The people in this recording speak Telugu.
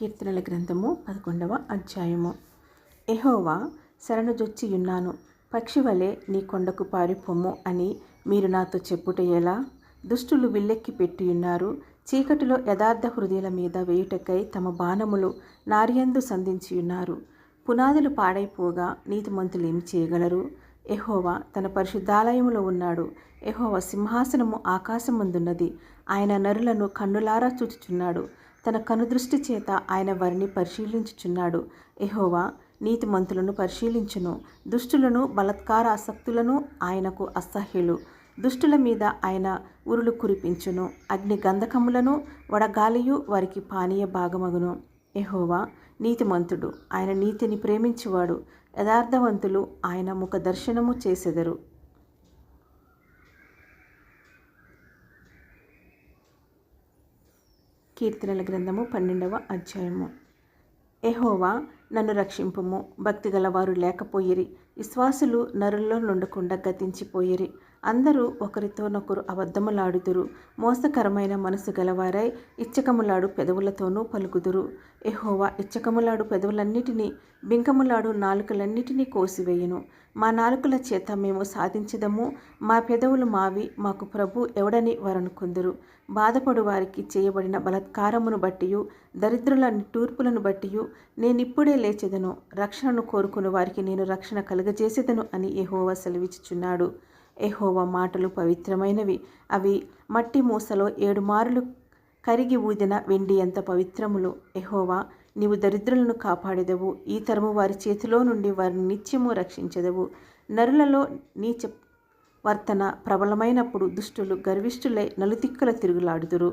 కీర్తనల గ్రంథము పదకొండవ అధ్యాయము. ఎహోవా శరణుజొచ్చియున్నాను. పక్షి వలె నీ కొండకు పారిపోము అని మీరు నాతో చెప్పుట ఎలా దుష్టులు విల్లెక్కి పెట్టియున్నారు. చీకటిలో యథార్థ హృదయాల మీద వేయుటకై తమ బాణములు నారియందు సంధించియున్నారు. పునాదులు పాడైపోగా నీతిమంతులు ఏమి చేయగలరు? ఎహోవా తన పరిశుద్ధాలయములో ఉన్నాడు. ఎహోవా సింహాసనము ఆకాశమందున్నది. ఆయన నరులను కన్నులారా చూచుచున్నాడు. తన కనుదృష్టి చేత ఆయన వారిని పరిశీలించుచున్నాడు. ఎహోవా నీతిమంతులను పరిశీలించును. దుష్టులను బలత్కార ఆసక్తులను ఆయనకు అసహ్యులు. దుష్టుల మీద ఆయన ఉరులు కురిపించును. అగ్ని గంధకములను వడగాలియు వారికి పానీయ భాగమగును. ఎహోవా నీతిమంతుడు. ఆయన నీతిని ప్రేమించువాడు. యథార్థవంతులు ఆయన ముఖ దర్శనము చేసెదరు. కీర్తనల గ్రంథము పన్నెండవ అధ్యాయము. ఎహోవా నన్ను రక్షింపుము. భక్తి గలవారు లేకపోయిరి. విశ్వాసులు నరుల్లో నుండకుండా గతించిపోయిరి. అందరూ ఒకరితోనొకరు అబద్ధములాడుదురు. మోసకరమైన మనసు గలవారై ఇచ్చకములాడు పెదవులతోనూ పలుకుదురు. ఎహోవా ఇచ్చకములాడు పెదవులన్నిటినీ బింకములాడు నాలుకలన్నిటినీ కోసివేయును. మా నాలుకల చేత మేము సాధించదము. మా పెదవులు మావి మాకు ప్రభు ఎవడని వారనుకుందురు. బాధపడు వారికి చేయబడిన బలత్కారమును బట్టియు దరిద్రుల నిట్టూర్పులను బట్టియు నేనిప్పుడే లేచెదను. రక్షణను కోరుకుని వారికి నేను రక్షణ కలుగజేసేదను అని ఎహోవా సెలవిచ్చుచున్నాడు. ఎహోవా మాటలు పవిత్రమైనవి. అవి మట్టి మూసలో ఏడు మారులు కరిగి ఊదిన వెండి ఎంత పవిత్రములు. ఎహోవా నీవు దరిద్రులను కాపాడెదవు. ఈ తరము వారి చేతిలో నుండి వారిని నిత్యము రక్షించెదవు. నరులలో నీచ వర్తన ప్రబలమైనప్పుడు దుష్టులు గర్విష్ఠులై నలుతిక్కల తిరుగులాడుదురు.